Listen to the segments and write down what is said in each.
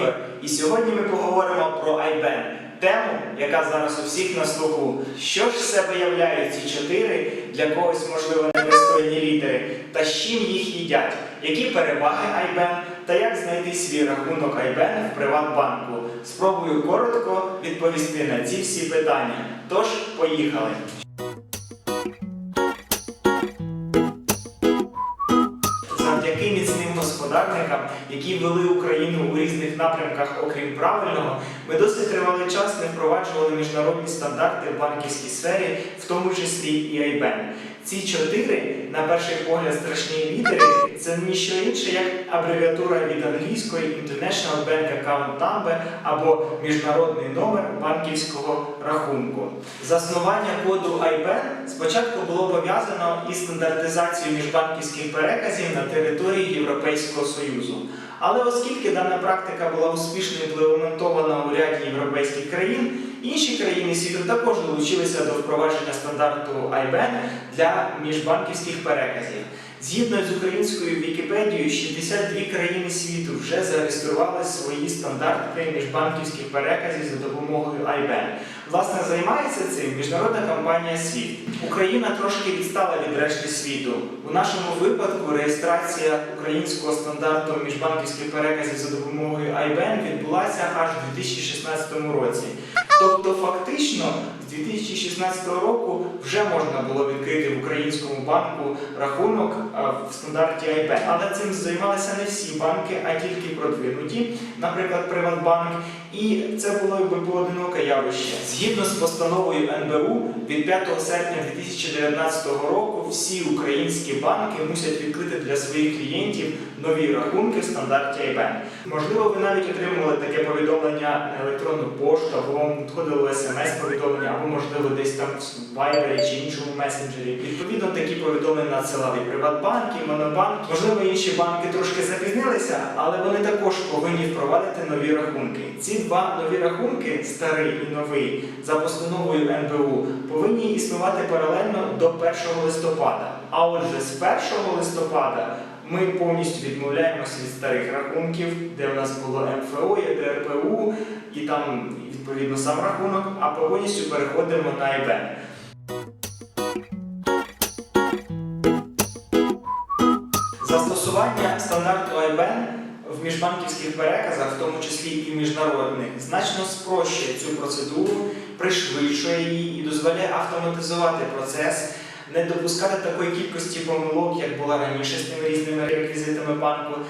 Ігор, і сьогодні ми поговоримо про IBAN, тему, яка зараз у всіх на слуху. Що ж себе являють ці чотири, для когось, можливо, непристойні літери, та з чим їх їдять, які переваги IBAN та як знайти свій рахунок IBAN в Приватбанку. Спробую коротко відповісти на ці всі питання. Тож, поїхали! Господарникам, які вели Україну у різних напрямках, окрім правильного, ми досить тривалий час не впроваджували міжнародні стандарти в банківській сфері, в тому числі і IBAN. Ці чотири, на перший погляд, страшні літери це ніщо інше, як абревіатура від англійської International Bank Account Number або міжнародний номер банківського рахунку. Заснування коду IBAN спочатку було пов'язано із стандартизацією міжбанківських переказів на території Європейського Союзу. Але оскільки дана практика була успішно імплементована у ряді європейських країн, інші країни світу також долучилися до впровадження стандарту IBAN для міжбанківських переказів. Згідно з українською Вікіпедією, 62 країни світу вже зареєстрували свої стандарти міжбанківських переказів за допомогою IBAN. Власне, займається цим міжнародна компанія SWIFT. Україна трошки відстала від решти світу. У нашому випадку реєстрація українського стандарту міжбанківських переказів за допомогою IBAN відбулася аж у 2016 році. Stop Тобто, фактично, з 2016 року вже можна було відкрити в українському банку рахунок в стандарті IBAN. Але цим займалися не всі банки, а тільки продвинуті, наприклад, Приватбанк. І це було якби поодиноке явище. Згідно з постановою НБУ від 5 серпня 2019 року всі українські банки мусять відкрити для своїх клієнтів нові рахунки в стандарті IBAN. Можливо, ви навіть отримували таке повідомлення на електронну пошту, або вам надходило смс-повідомлення, або можливо десь там в Viber чи іншому месенджері. Відповідно, такі повідомлення надсилали і Приватбанк, і Монобанк. Можливо, інші банки трошки запізнилися, але вони також повинні впровадити нові рахунки. Ці два нові рахунки, старий і новий, за постановою НБУ, повинні існувати паралельно до 1 листопада. А отже, з 1 листопада ми повністю відмовляємося від старих рахунків, де в нас було МФО, є ДРПУ і там відповідно сам рахунок, а повністю переходимо на IBAN. Застосування стандарту IBAN в міжбанківських переказах, в тому числі і міжнародних, значно спрощує цю процедуру, пришвидшує її і дозволяє автоматизувати процес, не допускати такої кількості помилок, як була раніше з тими різними реквізитами банку,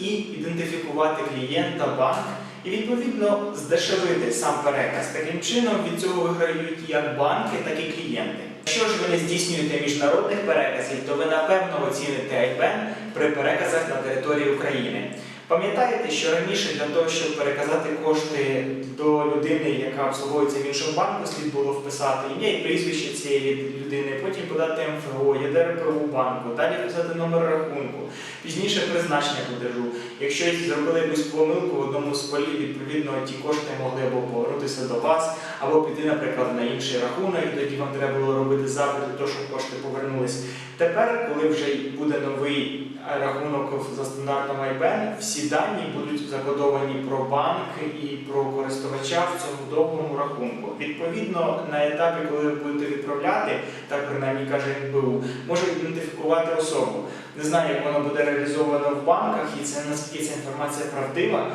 і ідентифікувати клієнта, банк. І відповідно здешевити сам переказ. Таким чином від цього виграють як банки, так і клієнти. Якщо ж ви не здійснюєте міжнародних переказів, то ви напевно оціните IBAN при переказах на території України. Пам'ятаєте, що раніше для того, щоб переказати кошти до людини, яка обслуговується в іншому банку, слід було вписати ім'я і прізвище цієї людини, потім подати МФО, ЄДРПУ банку, далі вписати номер рахунку, пізніше призначення платежу. Якщо зробили якусь помилку в одному з полів, відповідно ті кошти могли або повернутися до вас, або піти, наприклад, на інший рахунок, і тоді вам треба було робити запит для щоб кошти повернулись. Тепер, коли вже буде новий рахунок за стандартом IBAN, всі дані будуть закодовані про банк і про користувача в цьому довгому рахунку. Відповідно, на етапі, коли ви будете відправляти, так принаймні каже НБУ, може ідентифікувати особу. Не знаю, як воно буде реалізовано в банках, і це наскільки ця інформація правдива.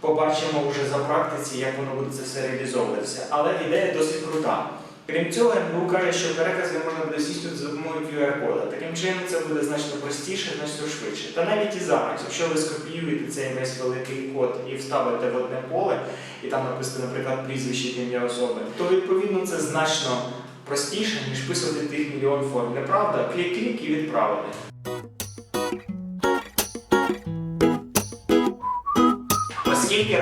Побачимо вже за практиці, як воно буде це все реалізовуватися. Але ідея досить крута. Крім цього, НБУ каже, що перекази можна буде здійснювати за допомогою QR-кода. Таким чином це буде значно простіше, значно швидше. Та навіть і зараз, якщо ви скопіюєте цей весь великий код і вставите в одне поле, і там написано, наприклад, прізвище ім'я особи, то відповідно це значно простіше, ніж писати тих мільйон форм. Неправда? Клік-клік і відправити. Оскільки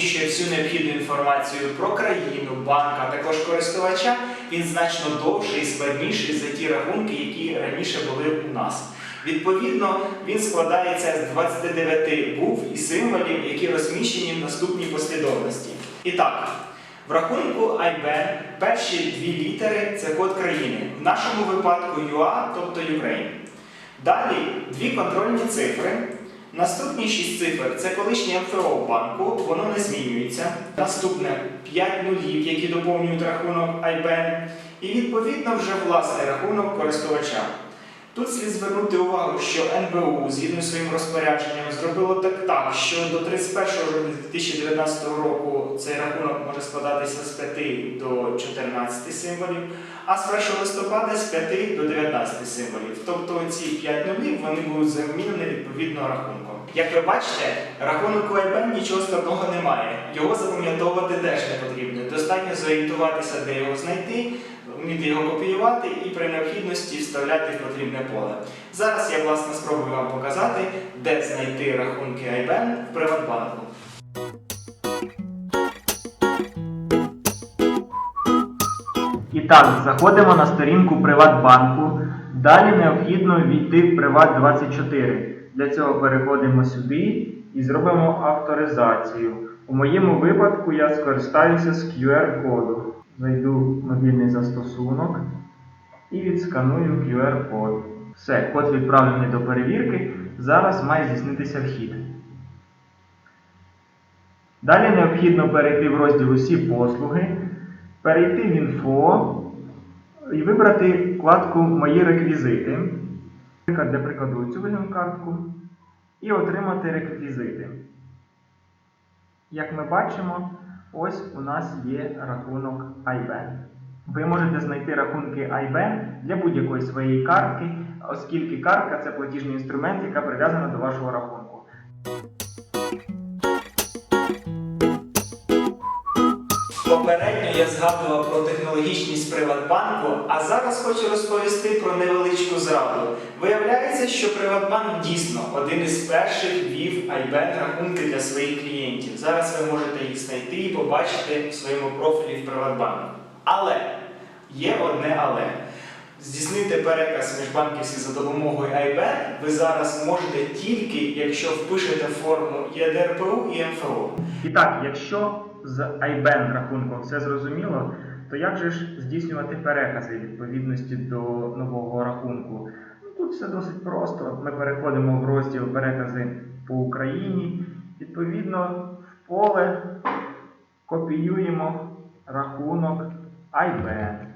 рахунок всю необхідну інформацію про країну, банк, а також користувача, він значно довший і складніший за ті рахунки, які раніше були у нас. Відповідно, він складається з 29 букв і символів, які розміщені в наступній послідовності. І так, в рахунку IBAN перші дві літери це код країни. В нашому випадку UA, тобто Ukraine. Далі дві контрольні цифри. Наступні 6 цифр це колишнє МФО банку, воно не змінюється. Наступне 5 нулів, які доповнюють рахунок IBAN, і відповідно вже власний рахунок користувача. Тут слід звернути увагу, що НБУ згідно зі своїм розпорядженням зробило так, так, що до 31 жовтня 2019 року цей рахунок може складатися з 5 до 14 символів, а з 1 листопада з 5 до 19 символів. Тобто ці 5 нулів вони будуть замінені відповідно рахунком. Як ви бачите, рахунок у IBAN нічого складного немає. Його запам'ятовувати теж не потрібно. Достатньо зорієнтуватися, де його знайти, вміти його копіювати і при необхідності вставляти в потрібне поле. Зараз я власне спробую вам показати, де знайти рахунки IBAN в Приватбанку. І так, заходимо на сторінку Приватбанку. Далі необхідно війти в Приват24. Для цього переходимо сюди і зробимо авторизацію. У моєму випадку я скористаюся з QR-коду. Зайду в мобільний застосунок і відсканую QR-код. Все, код відправлений до перевірки. Зараз має здійснитися вхід. Далі необхідно перейти в розділ Усі послуги, перейти в інфо і вибрати вкладку Мої реквізити. Для прикладу цю візьмемо картку і отримати реквізити. Як ми бачимо, ось у нас є рахунок IBAN. Ви можете знайти рахунки IBAN для будь-якої своєї картки, оскільки картка це платіжний інструмент, яка прив'язана до вашого рахунку. Попередньо згадував про технологічність Приватбанку, а зараз хочу розповісти про невеличку зраду. Виявляється, що Приватбанк дійсно один із перших вів IBAN рахунки для своїх клієнтів. Зараз ви можете їх знайти і побачити в своєму профілі в Приватбанку. Але є одне але. Здійснити переказ міжбанківський за допомогою IBAN ви зараз можете тільки, якщо впишете форму ЄДРПУ і МФО. І так, якщо з IBAN рахунком все зрозуміло, то як же ж здійснювати перекази відповідності до нового рахунку? Ну, тут все досить просто. Ми переходимо в розділ перекази по Україні. Відповідно, в поле копіюємо рахунок IBAN.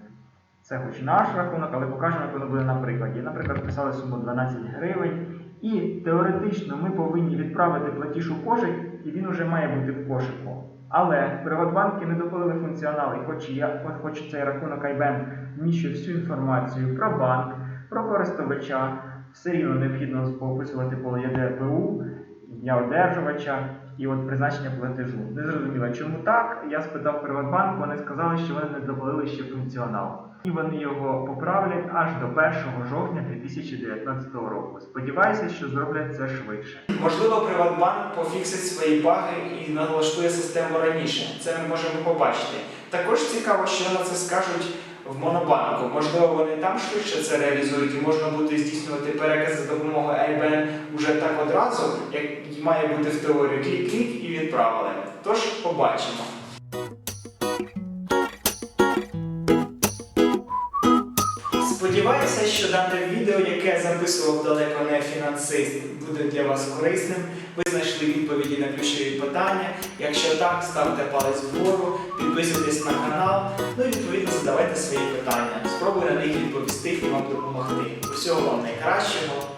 Це хоч наш рахунок, але покажемо, як воно буде на прикладі. Наприклад, писали суму 12 гривень. І теоретично ми повинні відправити платіж у кошик, і він вже має бути в кошику. Але Приватбанки не допалили функціонал, і хоч, я, хоч цей рахунок IBAN вміщує всю інформацію про банк, про користувача, все рівно необхідно описувати поле ЄДРПУ, ім'я одержувача і от призначення платежу. Не зрозуміло, чому так. Я спитав Приватбанк, вони сказали, що вони не допалили ще функціонал. І вони його поправлять аж до 1 жовтня 2019 року. Сподіваюся, що зроблять це швидше. Можливо, Приватбанк пофіксить свої баги і налаштує систему раніше. Це ми можемо побачити. Також цікаво, що на це скажуть в Монобанку. Можливо, вони там швидше це реалізують і можна буде здійснювати переказ за допомогою IBAN уже так одразу, як має бути в теорії клік-клік і відправили. Тож побачимо. Сподіваюся, що дане відео, яке записував далеко не фінансист, буде для вас корисним. Ви знайшли відповіді на ключові питання. Якщо так, ставте палець вгору, підписуйтесь на канал, ну і відповідно задавайте свої питання. Спробую на них відповісти і вам допомогти. Усього вам найкращого.